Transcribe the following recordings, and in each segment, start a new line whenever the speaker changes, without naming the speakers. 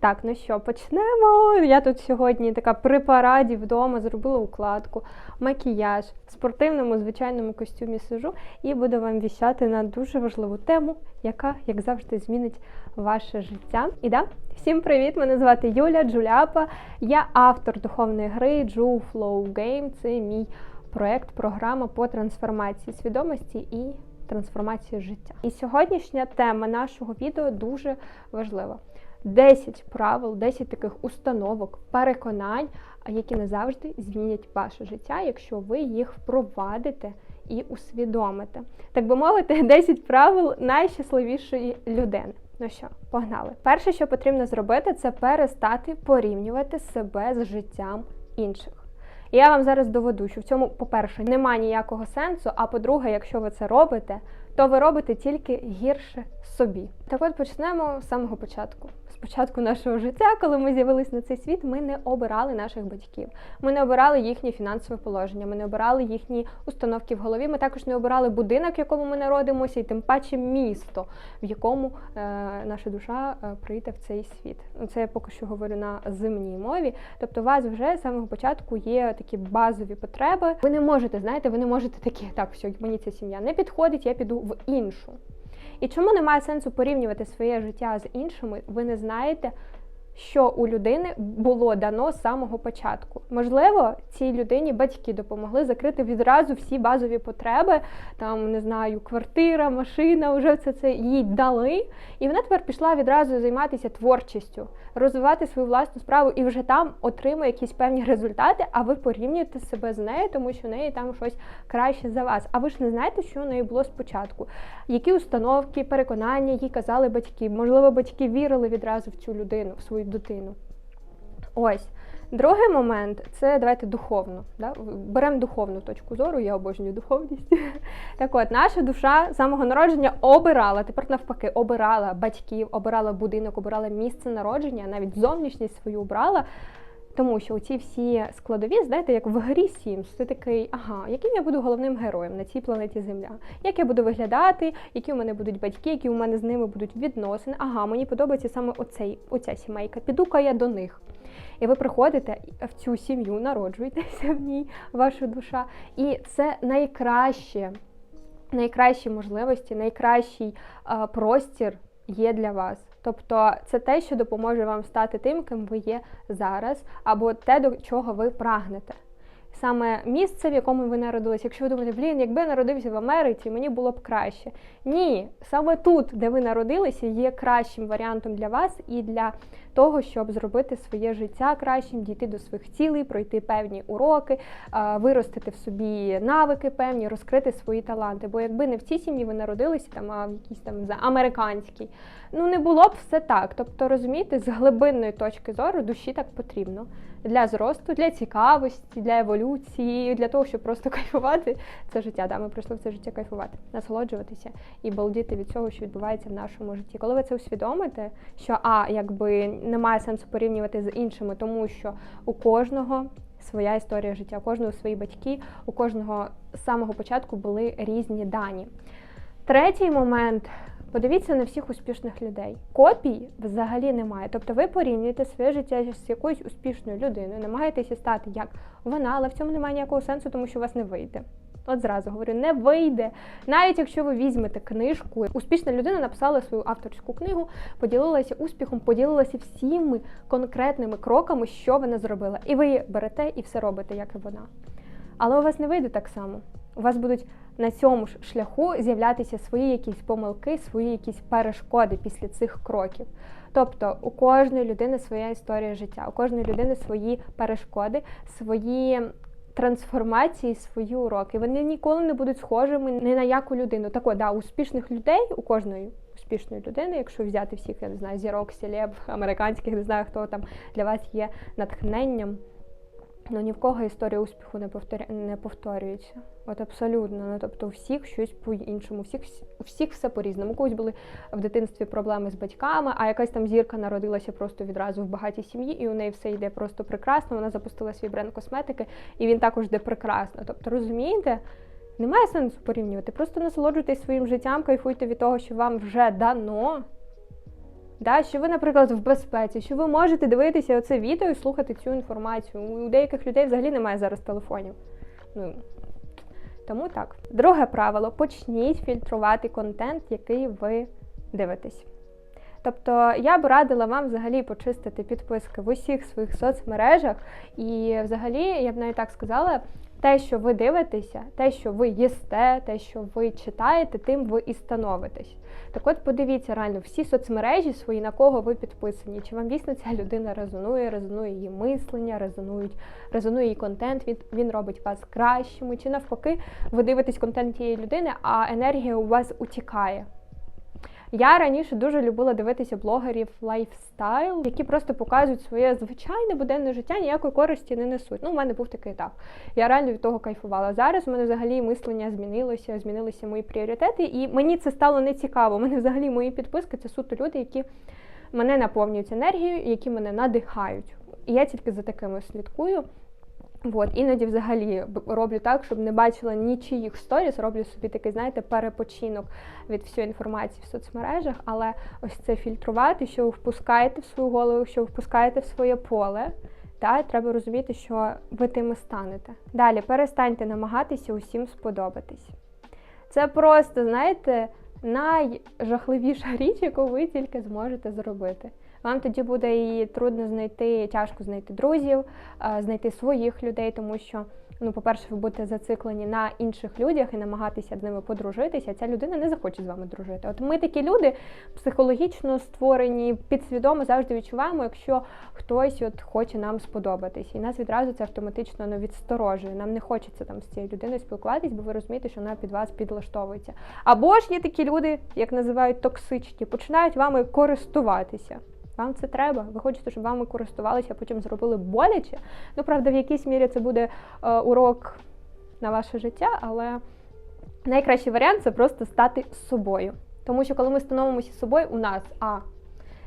Так, ну що, почнемо. Я тут сьогодні така при параді вдома зробила укладку, макіяж, в спортивному звичайному костюмі сижу і буду вам віщати на дуже важливу тему, яка, як завжди, змінить ваше життя. І да, всім привіт! Мене звати Юля Джуляпа. Я автор духовної гри Ju Flow Game. Це мій проект, програма по трансформації свідомості і трансформації життя. І сьогоднішня тема нашого відео дуже важлива. 10 правил, 10 таких установок, переконань, які не завжди змінять ваше життя, якщо ви їх впровадите і усвідомите. Так би мовити, 10 правил найщасливішої людини. Ну що, погнали. Перше, що потрібно зробити, це перестати порівнювати себе з життям інших. І я вам зараз доведу, що в цьому, по-перше, немає ніякого сенсу. А по-друге, якщо ви це робите, то ви робите тільки гірше собі. Так от почнемо з самого початку. Спочатку нашого життя, коли ми з'явились на цей світ, ми не обирали наших батьків. Ми не обирали їхнє фінансове положення, ми не обирали їхні установки в голові. Ми також не обирали будинок, в якому ми народимося, і тим паче місто, в якому е, наша душа е, прийде в цей світ. Це я поки що говорю на земній мові. Тобто, у вас вже з самого початку є такі базові потреби. Ви не можете, знаєте, ви не можете такі, так, все, мені ця сім'я не підходить, я піду в іншу. І чому немає сенсу порівнювати своє життя з іншими? Ви не знаєте, що у людини було дано з самого початку. Можливо, цій людині батьки допомогли закрити відразу всі базові потреби, там не знаю, квартира, машина, вже це це їй дали. І вона тепер пішла відразу займатися творчістю, розвивати свою власну справу і вже там отримує якісь певні результати. А ви порівнюєте себе з нею, тому що в неї там щось краще за вас. А ви ж не знаєте, що у неї було спочатку. Які установки, переконання їй казали батьки? Можливо, батьки вірили відразу в цю людину, в свою дитину. Ось. Другий момент це давайте духовно. Да? Беремо духовну точку зору, я обожнюю духовність. Так от, наша душа з самого народження обирала, тепер навпаки, обирала батьків, обирала будинок, обирала місце народження, навіть зовнішність свою обрала. Тому що ці всі складові, знаєте, як в грі Sims, ти такий, ага, яким я буду головним героєм на цій планеті Земля? Як я буду виглядати, які у мене будуть батьки, які у мене з ними будуть відносини? Ага, мені подобається саме оцей, оця сімейка. Піду-ка я до них. І ви приходите в цю сім'ю, народжуєтеся в ній, ваша душа. І це найкраще, найкращі можливості, найкращий а, простір є для вас. Тобто це те, що допоможе вам стати тим, ким ви є зараз, або те, до чого ви прагнете. Саме місце, в якому ви народилися. Якщо ви думаєте, блін, якби я народився в Америці, мені було б краще. Ні, саме тут, де ви народилися, є кращим варіантом для вас і для того, щоб зробити своє життя кращим, дійти до своїх цілей, пройти певні уроки, виростити в собі навики певні, розкрити свої таланти. Бо якби не в цій сім'ї ви народилися, там а в якійсь там за американській, ну не було б все так. Тобто, розумієте, з глибинної точки зору душі так потрібно для зросту, для цікавості, для еволюції, для того, щоб просто кайфувати це життя. Да, Ми прийшли в це життя кайфувати, насолоджуватися і балдіти від цього, що відбувається в нашому житті. Коли ви це усвідомите, що а якби немає сенсу порівнювати з іншими, тому що у кожного. Своя історія життя, у кожного свої батьки, у кожного з самого початку були різні дані. Третій момент Подивіться на всіх успішних людей. Копій взагалі немає. Тобто ви порівнюєте своє життя з якоюсь успішною людиною, намагаєтеся стати як вона, але в цьому немає ніякого сенсу, тому що у вас не вийде. От зразу говорю, не вийде. Навіть якщо ви візьмете книжку, успішна людина написала свою авторську книгу, поділилася успіхом, поділилася всіми конкретними кроками, що вона зробила. І ви берете і все робите, як і вона. Але у вас не вийде так само. У вас будуть на цьому ж шляху з'являтися свої якісь помилки, свої якісь перешкоди після цих кроків. Тобто у кожної людини своя історія життя, у кожної людини свої перешкоди, свої трансформації, свої уроки. Вони ніколи не будуть схожими ні на яку людину. Так, да, успішних людей у кожної. Успішної людини, якщо взяти всіх, я не знаю, зірок, селеб, американських, не знаю, хто там для вас є натхненням. Ну ні в кого історія успіху не повторю... не повторюється. От абсолютно. Ну тобто, у всіх щось по-іншому, у всіх у всіх все по-різному. У когось були в дитинстві проблеми з батьками, а якась там зірка народилася просто відразу в багатій сім'ї, і у неї все йде просто прекрасно. Вона запустила свій бренд косметики, і він також йде прекрасно. Тобто, розумієте? Немає сенсу порівнювати. Просто насолоджуйтесь своїм життям, кайфуйте від того, що вам вже дано. Да, що ви, наприклад, в безпеці, що ви можете дивитися оце відео і слухати цю інформацію. У деяких людей взагалі немає зараз телефонів. Ну, тому так. Друге правило: почніть фільтрувати контент, який ви дивитесь. Тобто я б радила вам взагалі почистити підписки в усіх своїх соцмережах, і взагалі, я б навіть так сказала, те, що ви дивитеся, те, що ви їсте, те, що ви читаєте, тим ви і становитесь. Так от подивіться реально всі соцмережі свої, на кого ви підписані. Чи вам дійсно ця людина резонує, резонує її мислення, резонують, резонує її контент, він, він робить вас кращими, чи навпаки, ви дивитесь контент тієї людини, а енергія у вас утікає. Я раніше дуже любила дивитися блогерів лайфстайл, які просто показують своє звичайне буденне життя, ніякої користі не несуть. Ну, у мене був такий етап. Я реально від того кайфувала. Зараз у мене взагалі мислення змінилося, змінилися мої пріоритети, і мені це стало не цікаво. У мене взагалі мої підписки це суто люди, які мене наповнюють енергією, які мене надихають. І я тільки за такими слідкую. От, іноді взагалі роблю так, щоб не бачила нічиїх сторіс, роблю собі такий, знаєте, перепочинок від всієї інформації в соцмережах, але ось це фільтрувати, що ви впускаєте в свою голову, що ви впускаєте в своє поле. Та треба розуміти, що ви тими станете. Далі перестаньте намагатися усім сподобатись. Це просто, знаєте, найжахливіша річ, яку ви тільки зможете зробити. Вам тоді буде і трудно знайти, тяжко знайти друзів, знайти своїх людей, тому що, ну, по-перше, ви будете зациклені на інших людях і намагатися з ними подружитися. Ця людина не захоче з вами дружити. От ми такі люди психологічно створені, підсвідомо завжди відчуваємо, якщо хтось от хоче нам сподобатись, і нас відразу це автоматично ну, відсторожує. Нам не хочеться там з цією людиною спілкуватись, бо ви розумієте, що вона під вас підлаштовується. Або ж є такі люди, як називають токсичні, починають вами користуватися. Вам це треба. Ви хочете, щоб вами користувалися, а потім зробили боляче. Ну, правда, в якійсь мірі це буде е, урок на ваше життя, але найкращий варіант це просто стати собою. Тому що, коли ми становимося собою, у нас а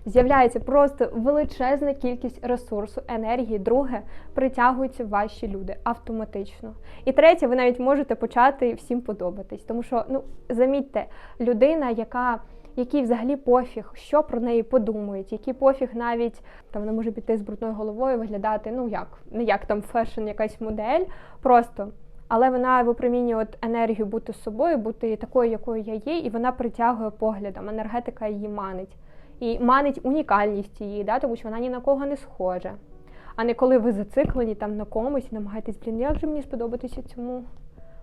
з'являється просто величезна кількість ресурсу, енергії. Друге, притягуються ваші люди автоматично. І третє, ви навіть можете почати всім подобатись. Тому що, ну, замітьте, людина, яка який взагалі пофіг, що про неї подумають, який пофіг навіть там вона може піти з брудною головою, виглядати, ну як, не як там фешн, якась модель, просто. Але вона випромінює от енергію бути собою, бути такою, якою я є, і вона притягує поглядом. Енергетика її манить. І манить унікальність її, да, тому що вона ні на кого не схожа. А не коли ви зациклені там на комусь і намагаєтесь, блін, як же мені сподобатися цьому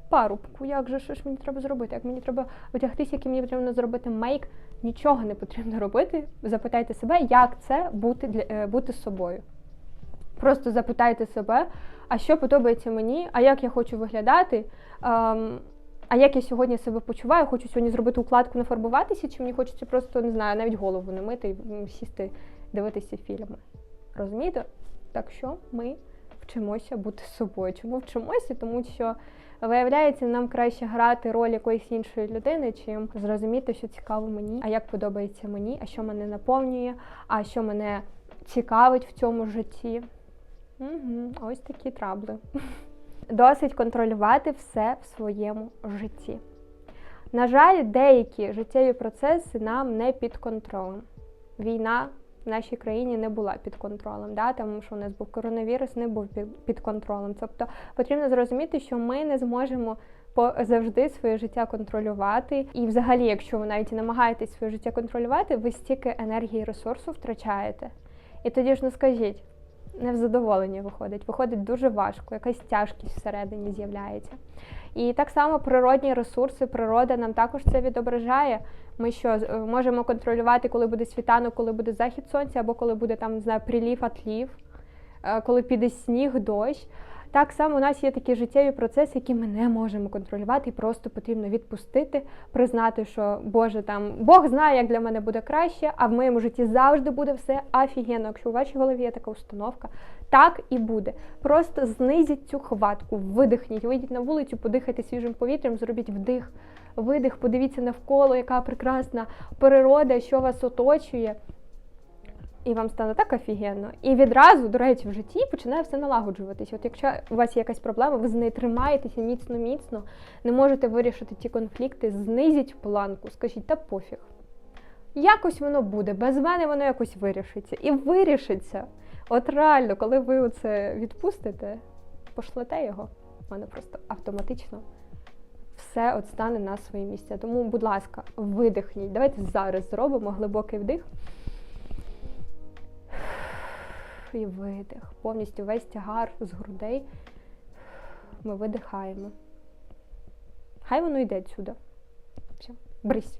парубку, як же що ж мені треба зробити? Як мені треба одягтися, який мені потрібно зробити мейк? Нічого не потрібно робити. Запитайте себе, як це бути для е, бути собою. Просто запитайте себе, а що подобається мені, а як я хочу виглядати. Ем, а як я сьогодні себе почуваю, хочу сьогодні зробити укладку, нафарбуватися, чи мені хочеться просто, не знаю, навіть голову не мити і сісти, дивитися фільми. Розумієте? Так що ми вчимося бути собою. Чому вчимося? Тому що Виявляється, нам краще грати роль якоїсь іншої людини, чим зрозуміти, що цікаво мені, а як подобається мені, а що мене наповнює, а що мене цікавить в цьому житті. Угу, Ось такі трабли. Досить контролювати все в своєму житті. На жаль, деякі життєві процеси нам не під контролем. Війна нашій країні не була під контролем, да, тому що у нас був коронавірус, не був під контролем. Тобто потрібно зрозуміти, що ми не зможемо завжди своє життя контролювати. І, взагалі, якщо ви навіть намагаєтесь своє життя контролювати, ви стільки енергії і ресурсу втрачаєте. І тоді ж ну скажіть, невзадоволення виходить, виходить дуже важко, якась тяжкість всередині з'являється. І так само природні ресурси, природа нам також це відображає. Ми що е, можемо контролювати, коли буде світанок, коли буде захід сонця, або коли буде там не знаю, прилів, атлів, е, коли піде сніг, дощ. Так само у нас є такі життєві процеси, які ми не можемо контролювати, і просто потрібно відпустити, признати, що Боже там Бог знає, як для мене буде краще, а в моєму житті завжди буде все офігенно. Якщо у вашій голові є така установка, так і буде. Просто знизіть цю хватку, видихніть, вийдіть на вулицю, подихайте свіжим повітрям, зробіть вдих, видих, подивіться навколо, яка прекрасна природа, що вас оточує і вам стане так офігенно. І відразу, до речі, в житті починає все налагоджуватися. От якщо у вас є якась проблема, ви з нею тримаєтеся міцно-міцно, не можете вирішити ті конфлікти, знизіть планку, скажіть, та пофіг. якось воно буде, без мене воно якось вирішиться. І вирішиться. От реально, коли ви це відпустите, пошлете його, в мене просто автоматично все от стане на свої місця. Тому, будь ласка, видихніть. Давайте зараз зробимо глибокий вдих. І видих. Повністю весь тягар з грудей ми видихаємо. Хай воно йде сюди. Все, брись.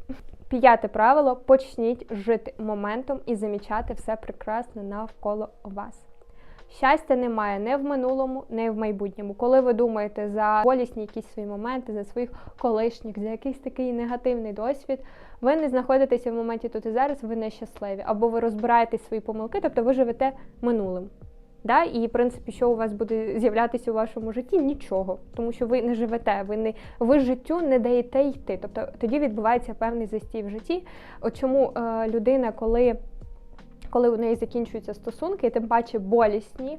П'яте правило: почніть жити моментом і замічати все прекрасне навколо вас. Щастя немає не в минулому, не в майбутньому. Коли ви думаєте за болісні якісь свої моменти, за своїх колишніх, за якийсь такий негативний досвід, ви не знаходитеся в моменті тут і зараз, ви нещасливі, або ви розбираєте свої помилки, тобто ви живете минулим. Да? І, в принципі, що у вас буде з'являтися у вашому житті? Нічого, тому що ви не живете, ви не ви життю не даєте йти. Тобто тоді відбувається певний застій в житті. От чому е, людина, коли коли у неї закінчуються стосунки, і тим паче болісні,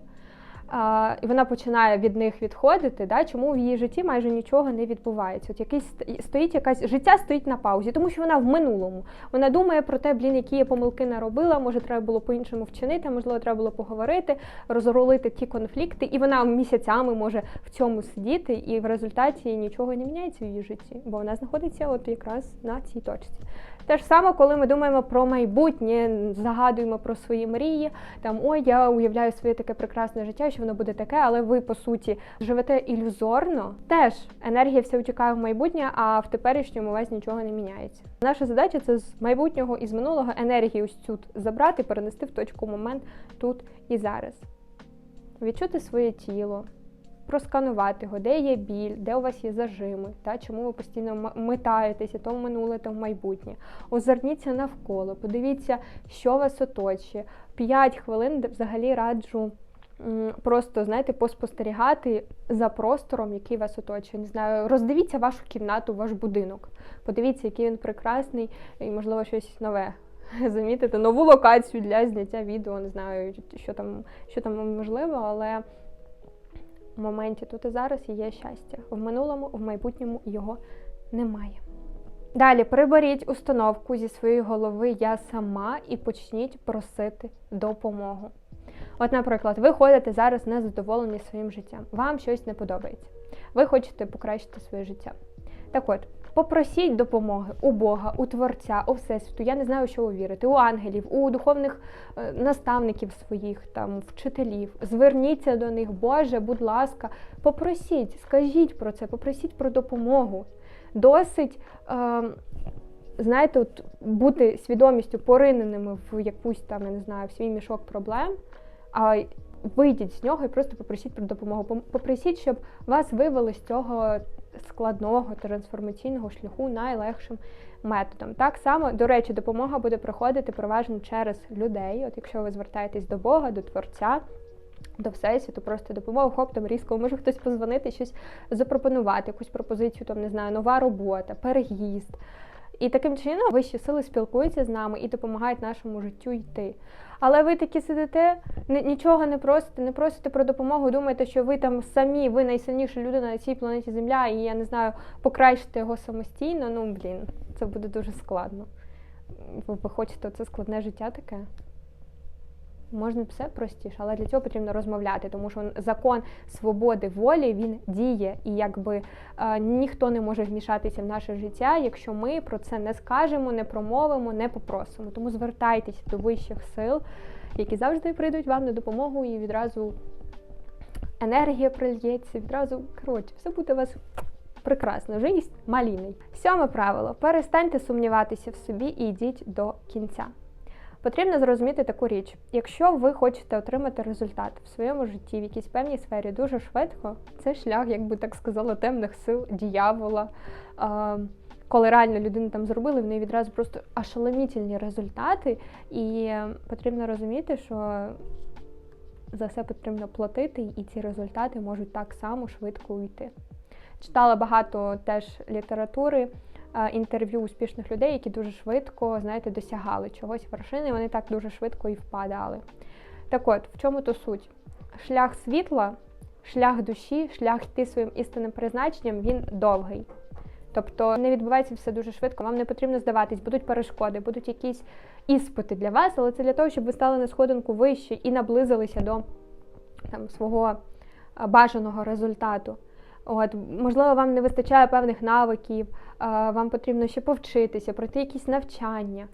а, і вона починає від них відходити, да, чому в її житті майже нічого не відбувається. От якийсь стоїть якась життя стоїть на паузі, тому що вона в минулому. Вона думає про те, блін, які я помилки наробила, може, треба було по-іншому вчинити, можливо, треба було поговорити, розрулити ті конфлікти, і вона місяцями може в цьому сидіти, і в результаті нічого не міняється в її житті, бо вона знаходиться от якраз на цій точці. Те ж саме, коли ми думаємо про майбутнє, загадуємо про свої мрії, там ой, я уявляю своє таке прекрасне життя, що воно буде таке, але ви по суті живете ілюзорно. Теж енергія вся утікає в майбутнє, а в теперішньому вас нічого не міняється. Наша задача це з майбутнього і з минулого енергію ось цю забрати, перенести в точку момент тут і зараз. Відчути своє тіло просканувати його, де є біль, де у вас є зажими, та чому ви постійно метаєтеся, то в минуле, то в майбутнє. Озирніться навколо, подивіться, що вас оточує. П'ять хвилин взагалі раджу. Просто, знаєте, поспостерігати за простором, який вас оточує. Не знаю, роздивіться вашу кімнату, ваш будинок. Подивіться, який він прекрасний, і, можливо, щось нове. Замітити нову локацію для зняття відео. Не знаю, що там, що там можливо, але в моменті тут і зараз є щастя. В минулому, в майбутньому його немає. Далі приберіть установку зі своєї голови Я сама і почніть просити допомогу. От, наприклад, ви ходите зараз незадоволені своїм життям, вам щось не подобається. Ви хочете покращити своє життя. Так от, Попросіть допомоги у Бога, у Творця, у Всесвіту. Я не знаю, що ви вірите, у ангелів, у духовних е, наставників своїх, там, вчителів. Зверніться до них, Боже, будь ласка, попросіть, скажіть про це, попросіть про допомогу. Досить, е, знаєте, от, бути свідомістю пориненими в якусь там, я не знаю, в свій мішок проблем. а Вийдіть з нього і просто попросіть про допомогу. Попросіть, щоб вас вивели з цього складного трансформаційного шляху найлегшим методом. Так само, до речі, допомога буде проходити переважно через людей. От якщо ви звертаєтесь до Бога, до Творця. До всесвіту, просто допомогу, хоп, там різко може хтось позвонити, щось запропонувати, якусь пропозицію, там не знаю, нова робота, переїзд. І таким чином вищі сили спілкуються з нами і допомагають нашому життю йти. Але ви такі сидите, нічого не просите, не просите про допомогу, думаєте, що ви там самі, ви найсильніша людина на цій планеті Земля, і я не знаю, покращити його самостійно. Ну, блін, це буде дуже складно. Ви хочете це складне життя таке? Можна все простіше, але для цього потрібно розмовляти, тому що закон свободи волі він діє, і якби е, ніхто не може вмішатися в наше життя, якщо ми про це не скажемо, не промовимо, не попросимо. Тому звертайтеся до вищих сил, які завжди прийдуть вам на допомогу, і відразу енергія прильється, відразу коротше, все буде у вас. Прекрасно, жизнь маліний. Сьоме правило: перестаньте сумніватися в собі і йдіть до кінця. Потрібно зрозуміти таку річ: якщо ви хочете отримати результат в своєму житті, в якійсь певній сфері дуже швидко, це шлях, як би так сказала, темних сил, діявола. Коли реально людина там зробила, в неї відразу просто ошеломітельні результати, і потрібно розуміти, що за все потрібно платити, і ці результати можуть так само швидко уйти. Читала багато теж літератури інтерв'ю успішних людей, які дуже швидко, знаєте, досягали чогось вершини, вони так дуже швидко і впадали. Так от, в чому то суть? Шлях світла, шлях душі, шлях йти своїм істинним призначенням, він довгий. Тобто не відбувається все дуже швидко, вам не потрібно здаватись, будуть перешкоди, будуть якісь іспити для вас, але це для того, щоб ви стали на сходинку вище і наблизилися до там, свого бажаного результату. От, можливо, вам не вистачає певних навиків, вам потрібно ще повчитися, пройти якісь навчання,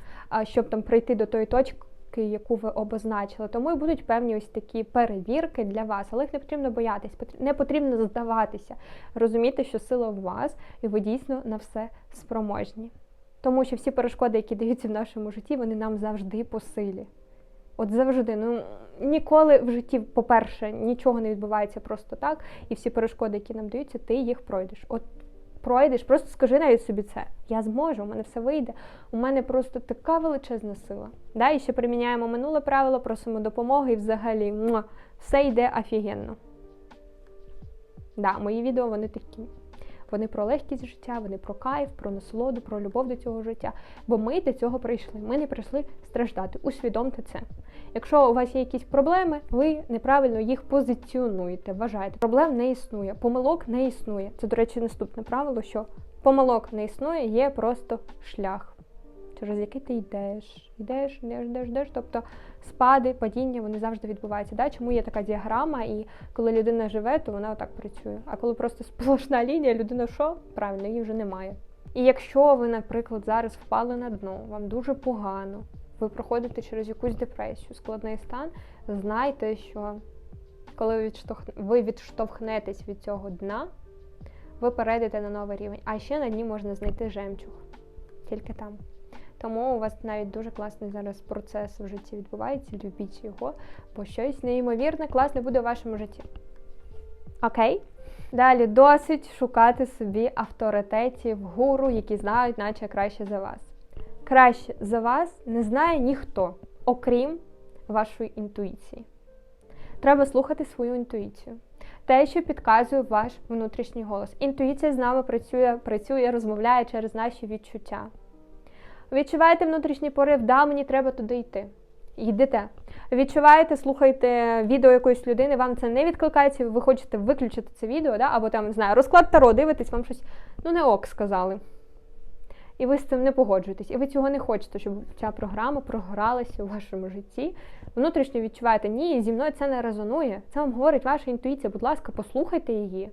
щоб там прийти до тої точки, яку ви обозначили. Тому і будуть певні ось такі перевірки для вас, але їх не потрібно боятись, потр- не потрібно здаватися, розуміти, що сила в вас, і ви дійсно на все спроможні. Тому що всі перешкоди, які даються в нашому житті, вони нам завжди по силі. От завжди, ну ніколи в житті, по-перше, нічого не відбувається просто так, і всі перешкоди, які нам даються, ти їх пройдеш. От пройдеш, просто скажи навіть собі це. Я зможу, у мене все вийде. У мене просто така величезна сила. Да? І ще приміняємо минуле правило, просимо допомоги і взагалі муа, все йде офігенно. Да, мої відео вони такі. Вони про легкість життя, вони про кайф, про насолоду, про любов до цього життя. Бо ми до цього прийшли. Ми не прийшли страждати. Усвідомте це. Якщо у вас є якісь проблеми, ви неправильно їх позиціонуєте, вважаєте. Проблем не існує, помилок не існує. Це, до речі, наступне правило, що помилок не існує, є просто шлях, через який ти йдеш, йдеш, йдеш, йдеш, йдеш. Тобто спади, падіння, вони завжди відбуваються. Да? Чому є така діаграма, і коли людина живе, то вона отак працює. А коли просто сплошна лінія, людина що? Правильно, її вже немає. І якщо ви, наприклад, зараз впали на дно, вам дуже погано, ви проходите через якусь депресію, складний стан, знайте, що коли ви, відштовхнетесь від цього дна, ви перейдете на новий рівень. А ще на дні можна знайти жемчуг. Тільки там. Тому у вас навіть дуже класний зараз процес в житті відбувається, любіть його, бо щось неймовірне, класне буде в вашому житті. Окей? Далі досить шукати собі авторитетів, гуру, які знають, наче краще за вас. Краще за вас не знає ніхто, окрім вашої інтуїції. Треба слухати свою інтуїцію. Те, що підказує ваш внутрішній голос. Інтуїція з нами працює, працює, розмовляє через наші відчуття. Відчуваєте внутрішній порив, да, мені треба туди йти. Йдете. Відчуваєте, слухаєте відео якоїсь людини, вам це не відкликається, ви хочете виключити це відео, да? або там, не знаю, розклад таро, дивитесь, вам щось ну не ок сказали. І ви з цим не погоджуєтесь, і ви цього не хочете, щоб ця програма програлася у вашому житті. Внутрішньо відчуваєте, ні, зі мною це не резонує. Це вам говорить ваша інтуїція. Будь ласка, послухайте її.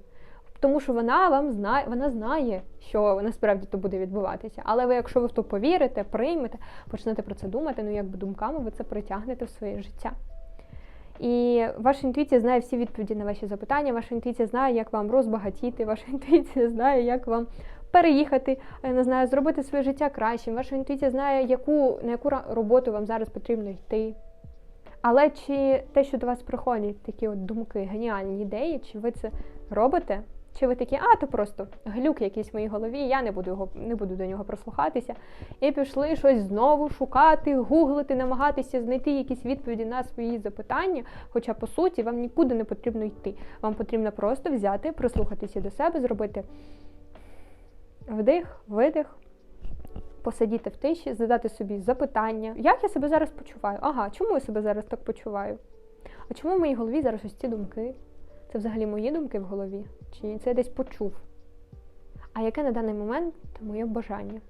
Тому що вона вам знає, вона знає, що насправді то буде відбуватися. Але ви, якщо ви в то повірите, приймете, почнете про це думати, ну якби думками ви це притягнете в своє життя. І ваша інтуїція знає всі відповіді на ваші запитання, ваша інтуїція знає, як вам розбагатіти, ваша інтуїція знає, як вам переїхати, я не знаю, зробити своє життя кращим. Ваша інтуїція знає, яку, на яку роботу вам зараз потрібно йти. Але чи те, що до вас приходять такі от думки, геніальні ідеї, чи ви це робите? Чи ви такі, а то просто глюк якийсь в моїй голові, я не буду його не буду до нього прослухатися. І пішли щось знову шукати, гуглити, намагатися знайти якісь відповіді на свої запитання. Хоча, по суті, вам нікуди не потрібно йти. Вам потрібно просто взяти, прислухатися до себе, зробити вдих, видих, посидіти в тиші, задати собі запитання, як я себе зараз почуваю? Ага, чому я себе зараз так почуваю? А чому в моїй голові зараз ось ці думки? Це взагалі мої думки в голові? Чи це я десь почув? А яке на даний момент моє бажання?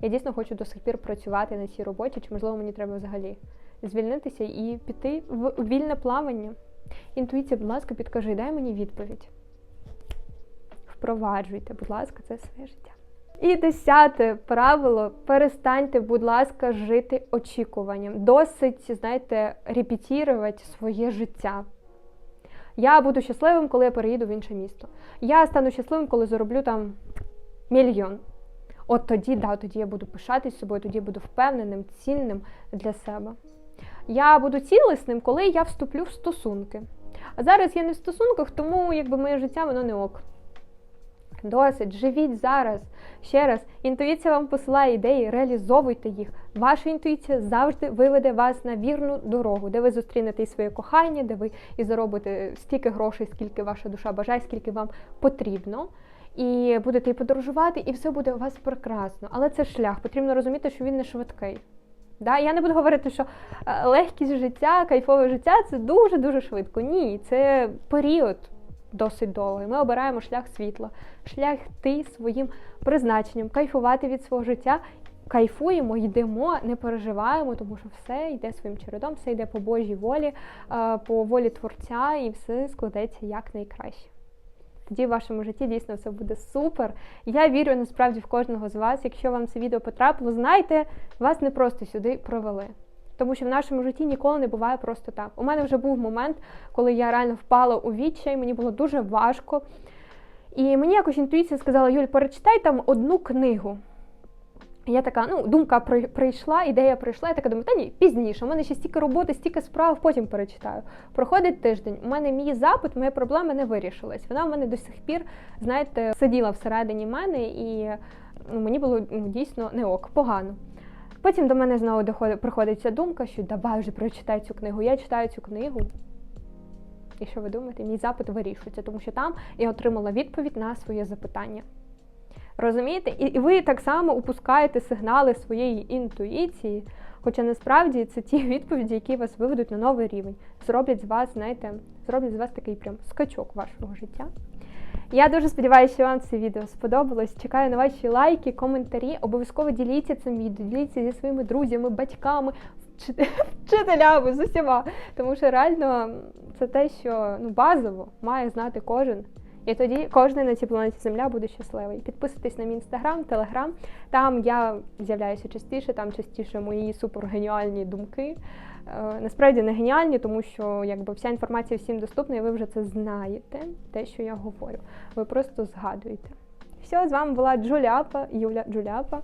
Я дійсно хочу до сих пір працювати на цій роботі, чи, можливо, мені треба взагалі звільнитися і піти в вільне плавання. Інтуїція, будь ласка, підкажи, дай мені відповідь. Впроваджуйте, будь ласка, це своє життя. І десяте правило: перестаньте, будь ласка, жити очікуванням. Досить, знаєте, репетірувати своє життя. Я буду щасливим, коли я переїду в інше місто. Я стану щасливим, коли зароблю там мільйон. От тоді, да, тоді я буду пишатись собою, тоді я буду впевненим, цінним для себе. Я буду цілісним, коли я вступлю в стосунки. А зараз я не в стосунках, тому якби моє життя воно не ок. Досить, живіть зараз. Ще раз, інтуїція вам посилає ідеї, реалізовуйте їх. Ваша інтуїція завжди виведе вас на вірну дорогу, де ви зустрінете і своє кохання, де ви і заробите стільки грошей, скільки ваша душа бажає, скільки вам потрібно. І будете і подорожувати, і все буде у вас прекрасно. Але це шлях. Потрібно розуміти, що він не швидкий. Да? Я не буду говорити, що легкість життя, кайфове життя це дуже-дуже швидко. Ні, це період. Досить довгий. Ми обираємо шлях світла, шлях йти своїм призначенням, кайфувати від свого життя. Кайфуємо, йдемо, не переживаємо, тому що все йде своїм чередом, все йде по Божій волі, е, по волі творця, і все складеться як найкраще. Тоді в вашому житті дійсно все буде супер. Я вірю насправді в кожного з вас. Якщо вам це відео потрапило, знайте, вас не просто сюди провели. Тому що в нашому житті ніколи не буває просто так. У мене вже був момент, коли я реально впала у відчай, мені було дуже важко. І мені якось інтуїція сказала: Юль, перечитай там одну книгу. Я така, ну, думка прийшла, ідея прийшла, я така думаю, та ні, пізніше. У мене ще стільки роботи, стільки справ, потім перечитаю. Проходить тиждень. У мене мій запит, моя проблема не вирішилась. Вона в мене до сих пір, знаєте, сиділа всередині мене, і ну, мені було ну, дійсно не ок, погано. Потім до мене знову доходить, приходить ця думка, що давай вже прочитай цю книгу. Я читаю цю книгу. І що ви думаєте? Мій запит вирішується, тому що там я отримала відповідь на своє запитання. Розумієте? І, і ви так само упускаєте сигнали своєї інтуїції, хоча насправді це ті відповіді, які вас виведуть на новий рівень, зроблять з вас, знаєте, зроблять з вас такий прям скачок вашого життя. Я дуже сподіваюся, що вам це відео сподобалось. Чекаю на ваші лайки, коментарі. Обов'язково діліться цим відео, діліться зі своїми друзями, батьками, вчителями з усіма. Тому що реально це те, що ну, базово має знати кожен. І тоді кожен на цій планеті Земля буде щасливий. Підписуйтесь на мій інстаграм, телеграм. Там я з'являюся частіше, там частіше мої супергеніальні думки. Е, Насправді не геніальні, тому що якби вся інформація всім доступна, і ви вже це знаєте, те, що я говорю. Ви просто згадуєте. Все, з вами була Джуляпа, Юля Джуляпа.